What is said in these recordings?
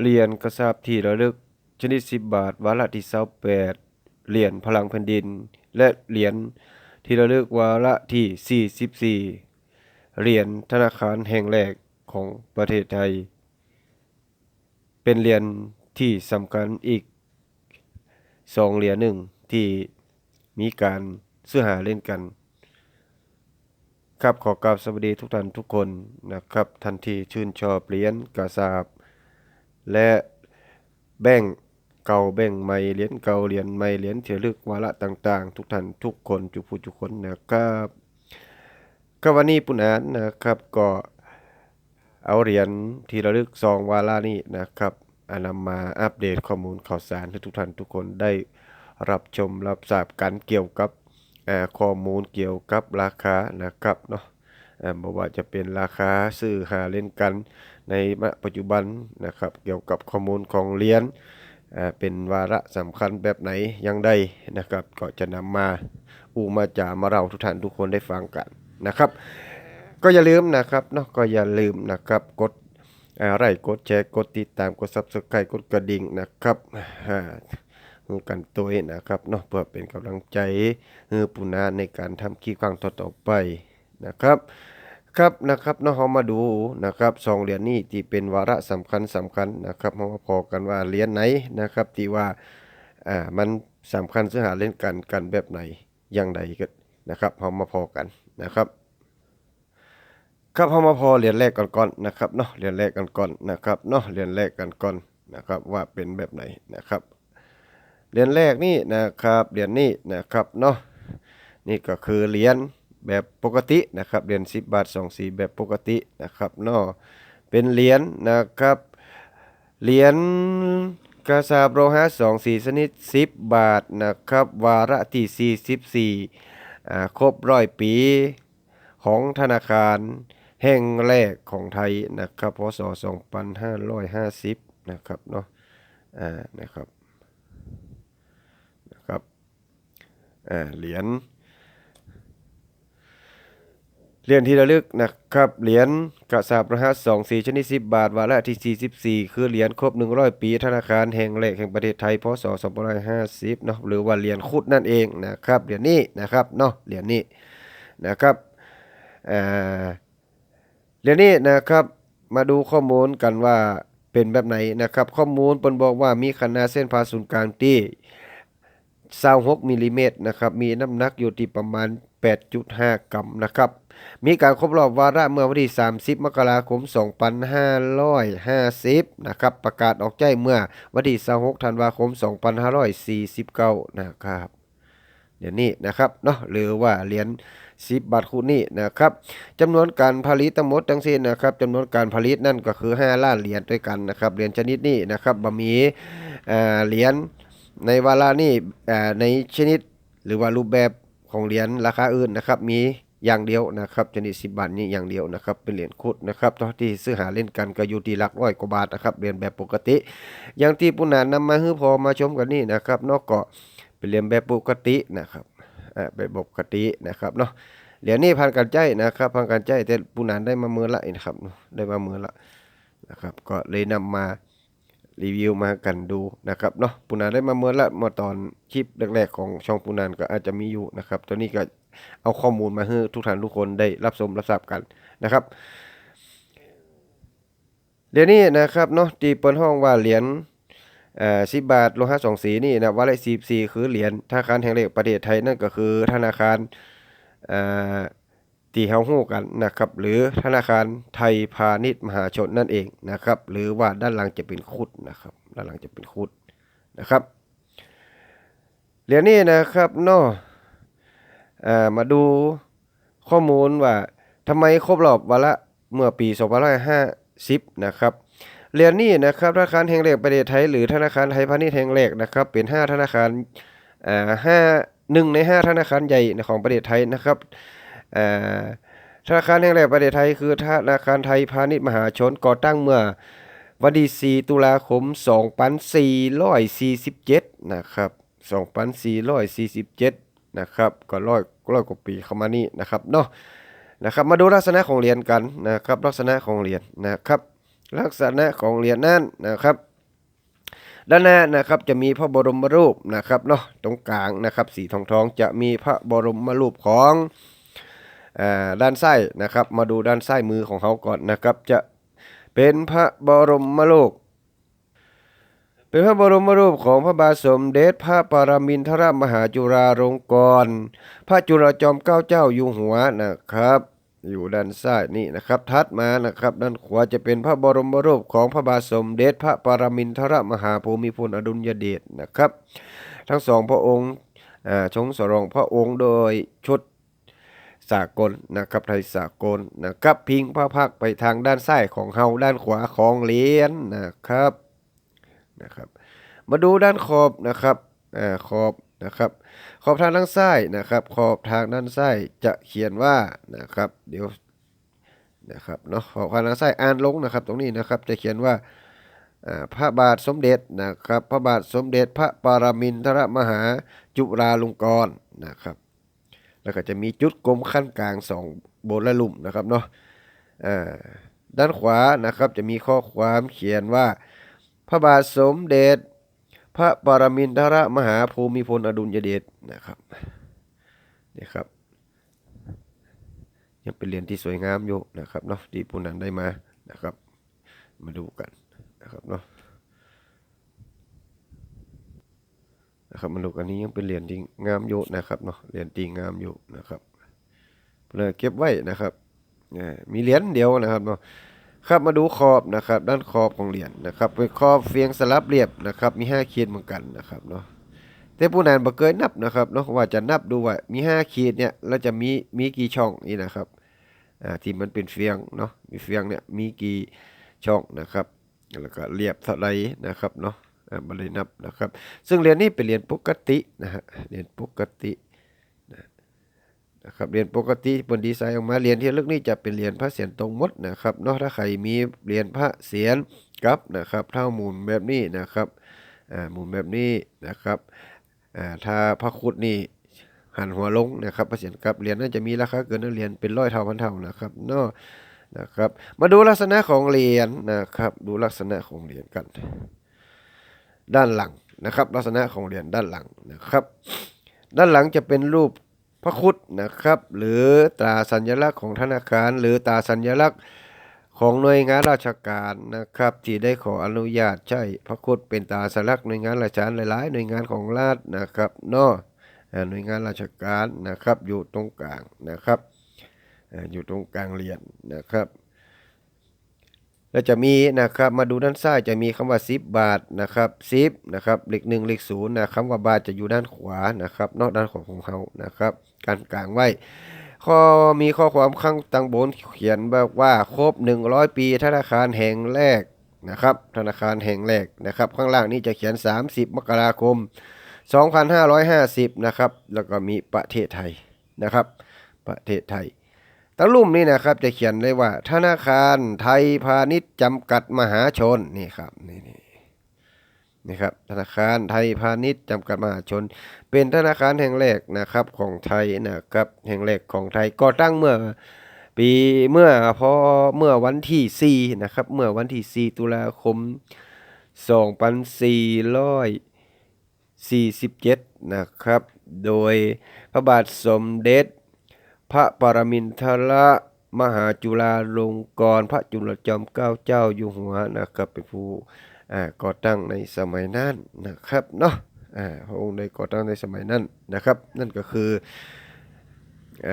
เหรียญกระสาบที่ระลึก ชนิด 10 บาท วาระที่28เหรียญพลังแผ่นดิน และเหรียญที่ระลึกวาระที่ 44เหรียญธนาคารแห่งแรกของประเทศไทย เป็นเหรียญที่สำคัญอีกสองเหรียญหนึ่งที่มีการซื้อหาเล่นกัน ครับขอกราบสวัสดีทุกท่านทุกคนนะครับ ทันทีชื่นชอบเหรียญกระสาบ และแบ่งเก่าแบ่งใหม่เหรียญเก่าเหรียญใหม่เหรียญที่ระลึกวาระต่าง ๆ ทุกท่านทุกคนทุกผู้ทุกคนนะครับก็วันนี้ปุณานนะครับก็เอาเหรียญที่ระลึกซองวาระนี้นะครับอานำมาอัปเดตข้อมูลข่าวสารให้ทุกท่านทุกคนได้รับชมรับทราบกันเกี่ยวกับข้อมูลเกี่ยวกับราคานะครับเนาะอ่าบ่ว่าจะเป็นราคาซื้อหาเล่นกัน ในปัจจุบันนะครับ เกี่ยวกับข้อมูลของเรียญอ่าเป็นวาระสำคัญแบบไหนอยังใดนะครับ ก็จะนำมาอูมาจามาเราทุกท่านทุกคนได้ฟังกันนะครับ ก็อย่าลืมนะครับเนาะก็อย่าลืมนะครับกดอ่าไลค์กดแชร์กดติดตามกด Subscribe กดกระดิ่งนะครับอ่าให้กันตัวเองนะครับเนาะเพื่อเป็นกำลังใจให้ปุณาในการทำคลิปครั้งต่อๆไปนะครับ ครับนะครับเนาะเรามาดูนะครับสองเหรียญนี้ที่เป็นวาระสำคัญสำคัญนะครับเรามาพอกันว่าเหรียญไหนนะครับที่ว่าอ่ามันสำคัญซื้อหาเล่นกันกันแบบไหนอย่างใดก็นะครับเรามาพอกันนะครับครับเรามาพอเหรียญแรกกันก่อนนะครับเนาะเหรียญแรกกันก่อนนะครับเนาะเหรียญแรกกันก่อนนะครับว่าเป็นแบบไหนนะครับเหรียญแรกนี่นะครับเหรียญนี้นะครับเนาะนี่ก็คือเหรียญ แบบปกตินะครับเหรียญ10 บาท2สีแบบปกตินะครับเนาะเป็นเหรียญนะครับเหรียญกระสาบโลหะ2สีชนิด 10 บาทนะครับ วาระที่44อ่าครบร้อยปีของธนาคารแห่งแรกของไทยนะครับพศ 2550 นะครับเนาะอ่านะครับนะครับอ่าเหรียญ เหรียญที่ระลึกนะครับเหรียญกระสาบรหัสสองสีชนิด 10 บาท วาระที่ 44 คือเหรียญครบ 100 ปี ธนาคารแห่งแรกแห่งประเทศไทยพศ2550เนาะหรือว่าเหรียญคุดนั่นเองนะครับเหรียญนี้นะครับเนาะเหรียญนี้นะครับอ่าเหรียญนี้นะครับมาดูข้อมูลกันว่าเป็นแบบไหนนะครับ ข้อมูลเปิ้นบอกว่ามีขนาดเส้นผ่าศูนย์กลางที่26มิลลิเมตรนะครับมีน้ำหนักอยู่ที่ประมาณ 8.5 กรัมนะครับมีการครบรอบวาระเมื่อวันที่ 30 มกราคม 2550 นะครับ ประกาศออกใจเมื่อวันที่26ธันวาคม 2549 นะครับ เดี๋ยวนี้นะครับเนาะหรือว่าเหรียญ10 บาทคู่นี้นะครับจำนวนการผลิตทั้งหมดทั้งสิ้นนะครับจำนวนการผลิตนั่นก็คือ 5 ล้านเหรียญด้วยกันนะครับเหรียญชนิดนี้นะครับบะหมี่อ่าเหรียญในวาระนี้อ่าในชนิดหรือว่ารูปแบบ ของเหรียญราคาอื่นนะครับ มีอย่างเดียวนะครับชนิด10 บาทนี้อย่างเดียวนะครับ เป็นเหรียญคุดนะครับเท่าที่ซื้อหาเล่นกันก็อยู่ที่หลักร้อยกว่าบาทนะครับเหรียญแบบปกติ อย่างที่ปุณานำมาให้พอมาชมกันนี่นะครับนอกเก็เป็นเหรียญแบบปกตินะครับอ่าแบบปกตินะครับเนาะเหรียญนี้พันกันใจนะครับพันกันใจแต่ปุณานได้มาเมื่อละนะครับ ได้มาเมื่อละนะครับ ก็เลยนำมา รีวิวมากันดูนะครับเนาะปูนานได้มาเมื่อละเมื่อตอนคลิปแรกๆของช่องปูนานก็อาจจะมีอยู่นะครับตอนนี้ก็เอาข้อมูลมาให้ทุกท่านทุกคนได้รับชมรับทราบกันนะครับ เดี๋ยวนี้นะครับเนาะที่เปิ้นห้องว่าเหรียญเอ่อ10บาทโลหะสองสีนี่นะว่าเลข44คือเหรียญธนาคารแห่งแรกประเทศไทยนั่นก็คือธนาคาร เอ่อที่เฮาฮู้กันนะครับ หรือธนาคารไทยพาณิชย์มหาชนนั่นเองนะครับ หรือว่าด้านหลังจะเป็นคุดนะครับ ด้านหลังจะเป็นคุดนะครับเหรียญนี้นะครับเนาะอ่ามาดูข้อมูลว่าทำไมครบรอบวาระเมื่อปี2550นะครับเหรียญนี้นะครับธนาคารแห่งแรกประเทศไทยหรือธนาคารไทยพาณิชย์แห่งแรกนะครับ เป็น 5 ธนาคารอ่าห้าหนึ่งใน 5 ธนาคารใหญ่ของประเทศไทยนะครับ ธนาคารแห่งแรกประเทศไทยคือธนาคารไทยพาณิชย์มหาชนก่อตั้งเมื่อวันที่4ตุลาคม 2447 นะครับ 2447 นะครับก็ร้อยร้อยกว่าปีเข้ามานี่นะครับเนาะนะครับมาดูลักษณะของเหรียญกันนะครับลักษณะของเหรียญนะครับ ลักษณะของเหรียญนั้นนะครับ ด้านหน้านะครับจะมีพระบรมรูปนะครับเนาะตรงกลางนะครับสีทองทองจะมีพระบรมรูปของ ด้านซ้ายนะครับ มาดูด้านซ้ายมือของเขาก่อนนะครับ จะเป็นพระบรมรูปเป็นพระบรมรูปของพระบาทสมเด็จพระปรมินทรมหาจุฬาลงกรณ์พระจุลจอมเกล้าเจ้าอยู่หัวนะครับอยู่ด้านซ้ายนี่นะครับทัดมานะครับ ด้านขวาจะเป็นพระบรมรูปของพระบาทสมเด็จพระปรมินทรมหาภูมิพลอดุลยเดชนะครับ ทั้งสองพระองค์ชงสรองพระองค์โดยชุด สากลนะครับไทยสากลนะครับพิงพระพักไปทางด้านซ้ายของเฮาด้านขวาของเหรียญนะครับนะครับ มาดูด้านขอบนะครับอ่าขอบนะครับขอบทางด้านซ้ายนะครับ ขอบทางด้านซ้ายจะเขียนว่านะครับ เดี๋ยวนะครับเนาะขอบทางด้านซ้ายอ่านลงนะครับ ตรงนี้นะครับจะเขียนว่าอ่าพระบาทสมเด็จนะครับ พระบาทสมเด็จพระปรมินทรมหาจุฬาลงกรณ์นะครับ แล้วก็จะมีจุดกลมขั้นกลางสองบนและลุ่มนะครับเนาะอ่าด้านขวานะครับจะมีข้อความเขียนว่า พระบาทสมเด็จ พระปรมินทรมหาภูมิพลอดุลยเดชนะครับนี่ครับ ยังเป็นเหรียญที่สวยงามอยู่นะครับเนาะที่ผู้นั้นได้มานะครับ มาดูกันนะครับเนาะ นะครับมาดูกันนี้ยังเป็นเหรียญที่งามอยู่นะครับเนาะเหรียญที่งามอยู่นะครับเลยเก็บไว้นะครับอ่ามีเหรียญเดียวนะครับเนาะครับมาดูขอบนะครับ ด้านขอบของเหรียญนะครับเป็นขอบเฟียงสลับเรียบนะครับ มี5ขีดเหมือนกันนะครับเนาะแต่ผู้นั้นบ่เคยนับนะครับเนาะว่าจะนับดูว่ามี5ขีดเนี่ยแล้วจะมีมีกี่ช่องนี่นะครับอ่าที่มันเป็นเฟียงเนาะมีเฟียงเนี่ยมีกี่ช่องนะครับแล้วก็เรียบเท่าไรนะครับเนาะ บ่ได้นับนะครับ ซึ่งเรียญนี้เป็นเรียญปกตินะฮะเรียญปกตินะครับเรียญปกติบนดีไซน์ออกมาเรียญที่ลึกนี่จะเป็นเรียญพระเศียรตรงมดนะครับเนาะถ้าใครมีเรียญพระเศียรกับนะครับเท่ามุนแบบนี้นะครับอ่ามุนแบบนี้นะครับอ่าถ้าพระคุดนี่หันหัวลงนะครับพระเศียรกับเรียญน่าจะมีราคาเกินเรียญเป็นร้อยเท่าพันเท่านะครับเนาะนะครับ มาดูลักษณะของเหรียญนะครับ ดูลักษณะของเหรียญกัน ด้านหลังนะครับ ลักษณะของเหรียญด้านหลังนะครับ ด้านหลังจะเป็นรูปพระคุดนะครับ หรือตราสัญลักษณ์ของธนาคาร หรือตราสัญลักษณ์ของหน่วยงานราชการนะครับ ที่ได้ขออนุญาตใช้พระคุดเป็นตราสัญลักษณ์หน่วยงานราชการหลาย ๆ หน่วยงานของรัฐนะครับนอหน่วยงานราชการนะครับอยู่ตรงกลางนะครับอ่าอยู่ตรงกลางเหรียญนะครับ แล้วจะมีนะครับมาดูด้านซ้ายจะมีคำว่า 10 บาทนะครับ10นะครับเลขหนึ่งเลขศูนย์นะคำว่าบาทจะอยู่ด้านขวานะครับนอกด้านของของเขานะครับการกลางไว้ข้อมีข้อความข้างตังบนเขียนแบบว่าครบ 100 ปี ธนาคารแห่งแรกนะครับ ธนาคารแห่งแรกนะครับ ข้างล่างนี้จะเขียน 30 มกราคม 2550 นะครับ แล้วก็มีประเทศไทยนะครับ ประเทศไทย ตั้งรุ่มนี่นะครับจะเขียนเลยว่า ธนาคารไทยพาณิชย์จำกัดมหาชนนี่ครับนี่นี่นี่ครับธนาคารไทยพาณิชย์จำกัดมหาชน เป็นธนาคารแห่งแรกนะครับของไทยนะครับแห่งแรกของไทยก่อตั้งเมื่อปีเมื่อพอเมื่อวันที่4นะครับเมื่อวันที่4ตุลาคม 2447 นะครับ โดยพระบาทสมเด็จ พระปรมินทรมหาจุฬาลงกรณพระจุลจอมเกล้าเจ้าอยู่หัวนะครับเป็นผู้ก่อตั้งในสมัยนั้นนะครับเนาะอ่าพระองค์ได้ก่อตั้งในสมัยนั้นนะครับ นั่นก็คืออ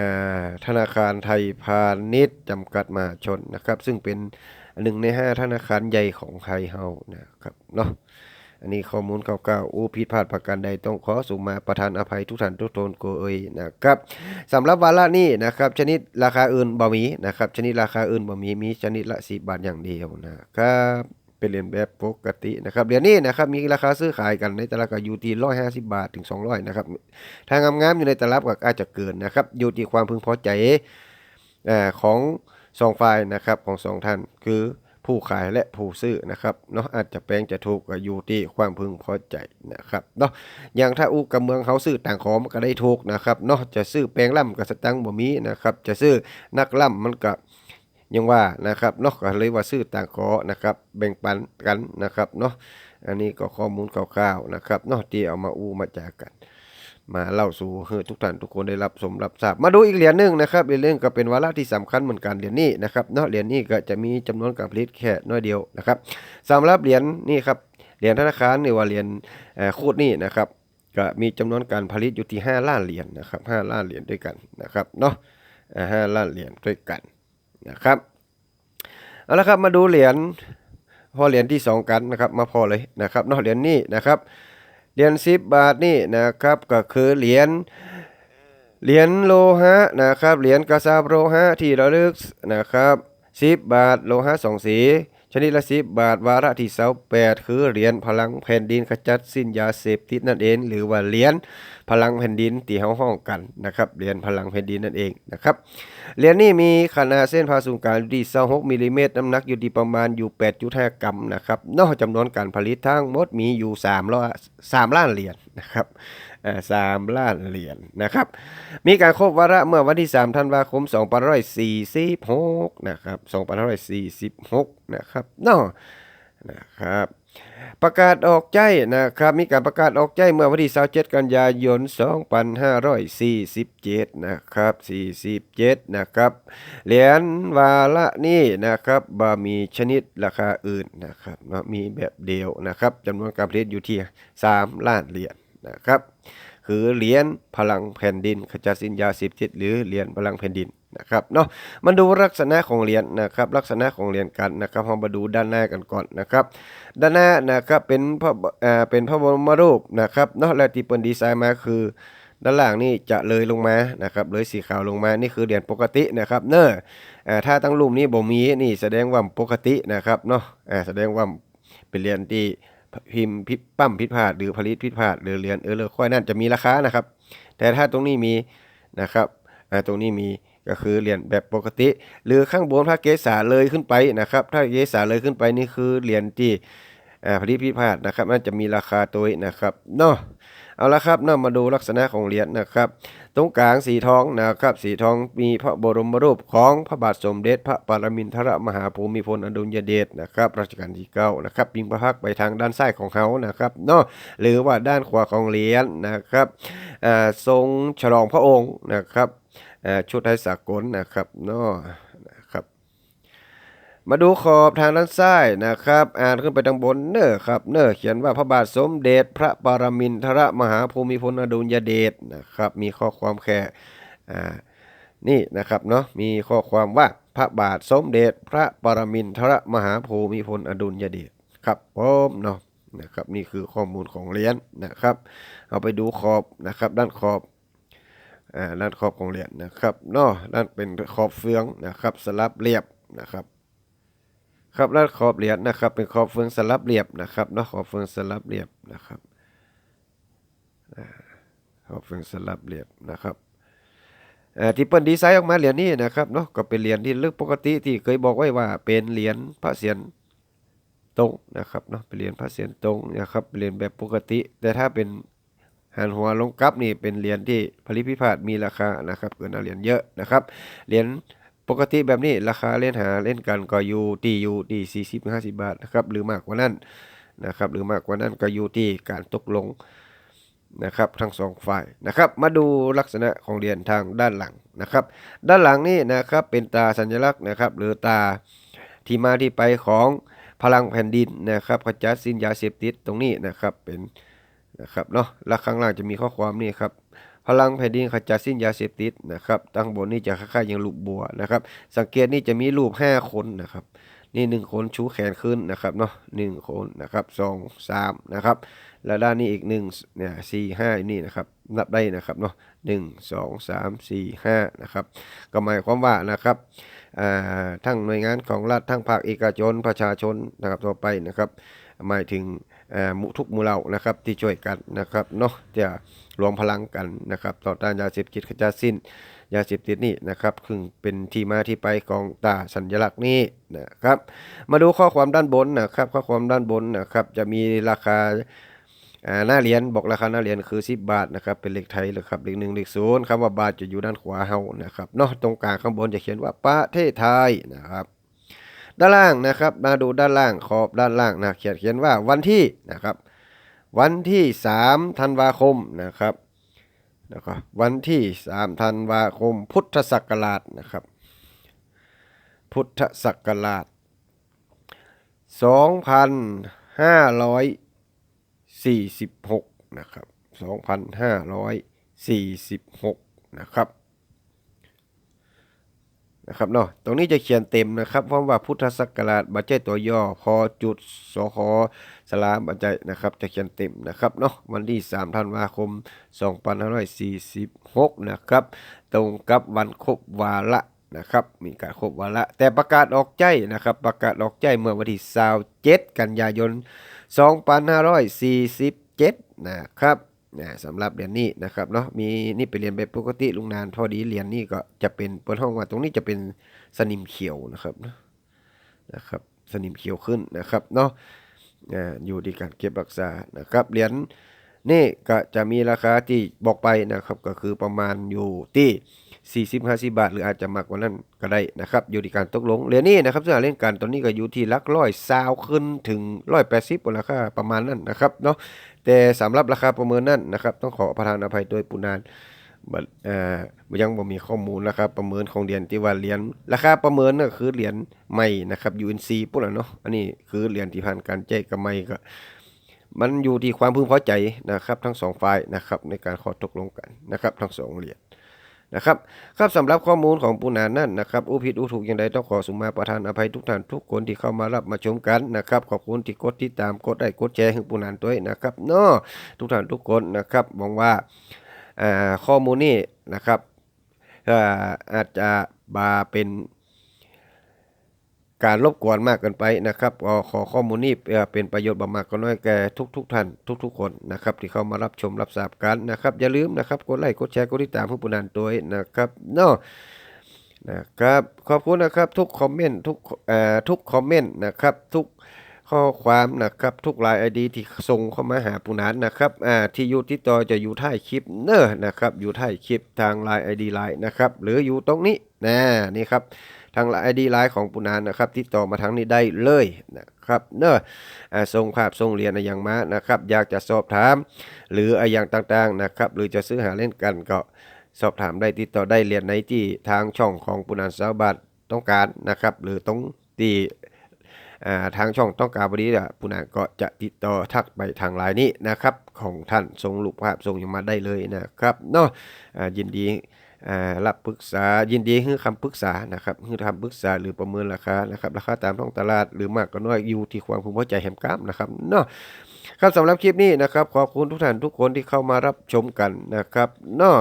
ธนาคารไทยพาณิชย์จำกัดมหาชนนะครับ ซึ่งเป็นหนึ่งในห้าธนาคารใหญ่ของไทยเฮานะครับเนาะ อันนี้ข้อมูลเก่าๆอู้ผิดพลาดประการใดต้องขอสุมาประทานอภัยทุกท่านทุกตนโกเอยนะครับสำหรับวาระนี้นะครับ ชนิดราคาอื่นบ่มีนะครับ ชนิดราคาอื่นบ่มีมีชนิดละ10บาทอย่างเดียวนะครับเป็นเหรียญแบบปกตินะครับเหรียญนี้นะครับมีราคาซื้อขายกันในตลาดก็อยู่ที่150บาทถึง200นะครับทางงามๆอยู่ในตลาดก็อาจจะเกินนะครับอยู่ที่ความพึงพอใจอของสองฝ่ายนะครับของสองท่านคือ ผู้ขายและผู้ซื้อนะครับเนาะอาจจะแปลงจะถูกก็อยู่ที่ความพึงพอใจนะครับเนาะอย่างถ้าอูกับเมืองเขาซื้อต่างของมันก็ได้ถูกนะครับเนาะจะซื้อแปลงล่ำกับสตังบ่มีนะครับจะซื้อนักล่ำมันก็ยังว่านะครับเนาะก็เลยว่าซื้อต่างขอนะครับแบ่งปันกันนะครับเนาะอันนี้ก็ข้อมูลคร่าวๆนะครับเนาะที่เอามาอู้มาแจกกัน มาเล่าสู่ให้ทุกท่านทุกคนได้รับสมรับทราบมาดูอีกเหรียญหนึ่งนะครับเหรียญหนึงก็เป็นวาระที่สำคัญเหมือนกันเหรียญนี้นะครับเนาะเหรียญนี้ก็จะมีจำนวนการผลิตแค่น้อยเดียวนะครับสำหรับเหรียญนี่ครับเหรียญธนาคารนี่ว่าเหรียญคูดนี่นะครับก็มีจำนวนการผลิตอยู่ที่ 5 ล้านเหรียญนะครับ5ล้านเหรียญด้วยกันนะครับเนาะอ่าล้านเหรียญด้วยกันนะครับเอาละครับมาดูเหรียญพอเหรียญที่สองกันนะครับมาพอเลยนะครับเนาะเหรียญนี้นะครับ เหรียญสิบบาทนี่นะครับก็คือเหรียญเหรียญโลหะนะครับเหรียญกระสาบโลหะที่ระลึกนะครับสิบบาทโลหะสองสีชนิดละสิบบาทวาระที่เสาแปดคือเหรียญพลังแผ่นดินขจัดสิ้นยาเสพติดนั่นเอง หรือว่าเหรียญ พลังแผ่นดินที่เฮาห้องกันนะครับเหรียญพลังแผ่นดินนั่นเองนะครับเหรียญนี้มีขนาดเส้นผ่าศูนย์กลางอยู่ที่26มิลลิเมตรน้ำหนักอยู่ที่ประมาณอยู่8.5กรัมนะครับนอกจำนวนการผลิตทั้งหมดมีอยู่3ล้อ3ล้านเหรียญนะครับสามล้านเหรียญนะครับ มีการครบวาระเมื่อวันที่ 3 ธันวาคม 2546 นะครับ 2546 นะครับเนาะนะครับ ประกาศออกใจนะครับ มีการประกาศออกใจเมื่อวันที่27กันยายน 2547 นะครับ 47 นะครับ เหรียญวาละนี่นะครับบ่มีชนิดราคาอื่นนะครับมีแบบเดียวนะครับจำนวนการผลิตอยู่ที่ 3 ล้านเหรียญนะครับ คือเหรียญพลังแผ่นดินขจัดสินยาสิบจิตหรือเหรียญพลังแผ่นดิน นะครับเนาะมันดูลักษณะของเหรียญนะครับลักษณะของเหรียญกันนะครับเรามาดูด้านหน้ากันก่อนนะครับ ด้านหน้านะครับเป็นพระอ่าเป็นพระบรมรูปนะครับเนาะและที่เปิ้นดีไซน์มาคือ ด้านล่างนี่จะเลยลงมานะครับเลยสีขาวลงมานี่คือเหรียญปกตินะครับ เนอะอ่าถ้าตั้งรูปนี้บ่มีนี่แสดงว่าปกตินะครับเนาะอ่าแสดงว่าเป็นเหรียญที่พิมพ์พิปั้มผิพาดหรือผลิตผิพาดหรือเหรียญเออเลอค่อยนั่นจะมีราคานะครับ แต่ถ้าตรงนี้มีนะครับอ่าตรงนี้มี ก็คือเหรียญแบบปกติ หรือข้างบนพระเกศาเลยขึ้นไปนะครับ ถ้าเกศาเลยขึ้นไปนี่คือเหรียญที่อ่าผลิตผิพาดนะครับน่าจะมีราคาตัวนะครับเนาะเอาละครับนำมาดูลักษณะของเหรียญนะครับ ตรงกลางสีทองนะครับ สีทองมีพระบรมรูปของพระบาทสมเด็จ พระปรมินทรมหาภูมิพลอดุลยเดชนะครับรัชกาลที่เก้านะครับปิงประพักไปทางด้านซ้ายของเขานะครับเนาะหรือว่าด้านขวาของเหรียญนะครับทรงฉลองพระองค์นะครับ ชุดไทยสากลนะครับเนาะนะครับ มาดูขอบทางด้านซ้ายนะครับ อ่านขึ้นไปทางบนเนอครับเนอเขียนว่าพระบาทสมเด็จพระปรมินทรมหาภูมิพลอดุลยเดชนะครับ มีข้อความแค่อ่านี่นะครับเนาะมีข้อความว่าพระบาทสมเด็จพระปรมินทรมหาภูมิพลอดุลยเดชครับผมเนาะนะครับนี่คือข้อมูลของเหรียญนะครับ เอาไปดูขอบนะครับ ด้านขอบ อ่าด้านขอบของเหรียญนะครับเนาะด้านเป็นขอบเฟืองนะครับ สลับเรียบนะครับครับแล้วขอบเหรียญนะครับ เป็นขอบเฟืองสลับเรียบนะครับเนาะขอบเฟืองสลับเรียบนะครับขอบเฟืองสลับเรียบนะครับอ่าที่เปิ้นดีไซน์ออกมาเหรียญนี้นะครับเนาะก็เป็นเหรียญที่ลึกปกติที่เคยบอกไว้ว่าเป็นเหรียญพระเศียรตรงนะครับเนาะเป็นเหรียญพระเศียรตรงนะครับเหรียญแบบปกติ แต่ถ้าเป็น หันหัวลงกลับนี่เป็นเหรียญที่ผลิตพิพาทมีราคานะครับเกินเอาเหรียญเยอะนะครับเหรียญปกติแบบนี้ราคาเล่นหาเล่นกันก็อยู่ที่อยู่ที่สี่สิบห้าสิบาทนะครับหรือมากกว่านั้นนะครับหรือมากกว่านั้นก็อยู่ที่การตกลงนะครับทั้งสองฝ่ายนะครับมาดูลักษณะของเหรียญทางด้านหลังนะครับ ด้านหลังนี่นะครับเป็นตาสัญลักษณ์นะครับ หรือตาที่มาที่ไปของพลังแผ่นดินนะครับขจัดสินยาเสพติดตรงนี้นะครับเป็น นะครับเนาะและข้างล่างจะมีข้อความนี่ครับพลังแผ่นดินขจัดสิ้นยาเสพติดนะครับตั้งบนนี่จะคล้ายๆอย่างลูกบัวนะครับ สังเกตนี่จะมีรูปห้าคนนะครับ นี่หนึ่งคนชูแขนขึ้นนะครับเนาะหนึ่งคนนะครับสองสามนะครับแล้วด้านนี้อีกหนึ่งเนี่ยสี่ห้านี่นะครับนับได้นะครับเนาะหนึ่งสองสามสี่ห้านะครับก็หมายความว่านะครับทั้งหน่วยงานของรัฐทั้งภาคเอกชนประชาชนนะครับต่อไปนะครับหมายถึง มู่ทุกมูเหล่านะครับที่ช่วยกันนะครับเนาะจะรวมพลังกันนะครับต่อต้านยาเสพติดขจัดสิ้นยาเสพติดนี่นะครับคือเป็นที่มาที่ไปของตาสัญลักษณ์นี้นะครับมาดูข้อความด้านบนนะครับข้อความด้านบนนะครับจะมีราคาอ่าหน้าเหรียญบอกราคาหน้าเหรียญคือ 10 บาทนะครับเป็นเลขไทยเลยครับเลขหนึ่งเลขศูนย์คำว่าบาทจะอยู่ด้านขวาเฮานะครับเนาะตรงกลางข้างบนจะเขียนว่าประเทศไทยนะครับ ด้านล่างนะครับ มาดูด้านล่างขอบด้านล่างนะเขียนเขียนว่าวันที่นะครับ วันที่3ธันวาคมนะครับนะครับวันที่3ธันวาคม พุทธศักราชนะครับ พุทธศักราช 2546 นะครับ 2546 นะครับ นะครับเนาะตรงนี้จะเขียนเต็มนะครับเพราะว่าพุทธศักราชบัจเจตัวย่อพอจุดสคสลามบัจเจนะครับ จะเขียนเต็มนะครับเนาะวันที่3ธันวาคม 2546 นะครับ ตรงกับวันครบวาระนะครับ มีการครบวาระแต่ประกาศออกใจนะครับ ประกาศออกใจเมื่อวันที่27กันยายน 2547 นะครับ นะสำหรับเหรียญนี้นะครับเนาะมีนี่ไปเรียนแบบปกติลุงนานพอดีเหรียญนี่ก็จะเป็นเปิดห้องว่าตรงนี้จะเป็นสนิมเขียวนะครับนะนะครับสนิมเขียวขึ้นนะครับเนาะอ่าอยู่ที่การเก็บรักษานะครับเหรียญ นี่ก็จะมีราคาที่บอกไปนะครับก็คือประมาณอยู่ที่ 40 50 บาท หรืออาจจะมากกว่านั้นก็ได้นะครับ อยู่ที่การตกลงเหรียญนี้นะครับซึ่งเล่นกันตอนนี้ก็อยู่ที่ลักร้อยซาวขึ้นถึงร้อยแปดสิบราคาประมาณนั้นนะครับเนาะแต่สำหรับราคาประเมินนั้นนะครับ ต้องขอประทานอภัยโดยปุนานบัดเอ่อยังบ่มีข้อมูลราคาประเมินของเหรียญที่ว่าเหรียญราคาประเมินก็คือเหรียญใหม่นะครับ UNC ปุ่นน่ะเนาะอันนี้คือเหรียญที่ผ่านการแจ้งกับใหม่ก็ มันอยู่ที่ความพึงพอใจนะครับทั้งสองฝ่ายนะครับในการขอตกลงกันนะครับทั้งสองเหรียญนะครับครับสำหรับข้อมูลของปูนานั่นนะครับอุผิดอุถูกอย่างใดต้องขอสุมาประทานอภัยทุกท่านทุกคนที่เข้ามารับมาชมกันนะครับขอบคุณที่กดติดตามกดไลค์กดแชร์ให้ปูนานด้วยนะครับเนาะทุกท่านทุกคนนะครับหวังว่าข้อมูลนี้นะครับอาจจะมาเป็น การรบกวนมากเกินไปนะครับก็ขอข้อมูลนี้เป็นประโยชน์บามากก็น้อยแก่ทุกๆทท่านทุกๆคนนะครับที่เข้ามารับชมรับทราบกันนะครับ อย่าลืมนะครับกดไลค์กดแชร์กดติดตามผู้ปุนันตัวนะครับเนาะนะครับขอบคุณนะครับทุกคอมเมนต์ทุกเอ่อทุกคอมเมนต์นะครับทุกข้อความนะครับทุกไลน์ไอดีที่ส่งเข้ามาหาปุนันนะครับอ่าที่อยู่ที่ต่อจะอยู่ท้ายคลิปเนอะนะครับอยู่ท้ายคลิปทางไลน์ไอดีไลน์นะครับหรืออยู่ตรงนี้นะนี่ครับ ทางไอดีไลน์ของปุนานนะครับติดต่อมาทางนี้ได้เลยนะครับเนอะส่งภาพส่งเรียญอย่างมานะครับ อยากจะสอบถาม หรืออะไอย่างต่างๆนะครับ หรือจะซื้อหาเล่นกันก็สอบถามได้ติดต่อได้เรียญไหนที่ทางช่องของปุนานสาวบาทต้องการนะครับ หรือต้องที่อ่าทางช่องต้องการบดีอะปุนานก็จะติดต่อทักไปทางไลน์นี้นะครับ ของท่านส่งรูปภาพส่งอย่างมาได้เลยนะครับเนาะอ่ายินดี รับปรึกษายินดีให้คำปรึกษานะครับให้คำปรึกษาหรือประเมินราคานะครับราคาตามท้องตลาดหรือมากก็น้อยอยู่ที่ความพึงพอใจแห่งกล้ามนะครับเนาะครับสำหรับคลิปนี้นะครับขอบคุณทุกท่านทุกคนที่เข้ามารับชมกันนะครับเนาะ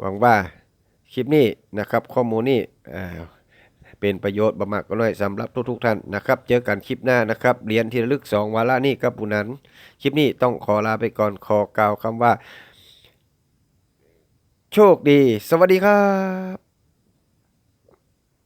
หวังว่าคลิปนี้นะครับข้อมูลนี้เป็นประโยชน์บมากก็น้อยสำหรับทุกๆท่านนะครับ เจอกันคลิปหน้านะครับเรียนที่ระลึกสองวาระนี้กับปุนันคลิปนี้ต้องขอลาไปก่อนขอกล่าวคำว่า โชคดี สวัสดีครับ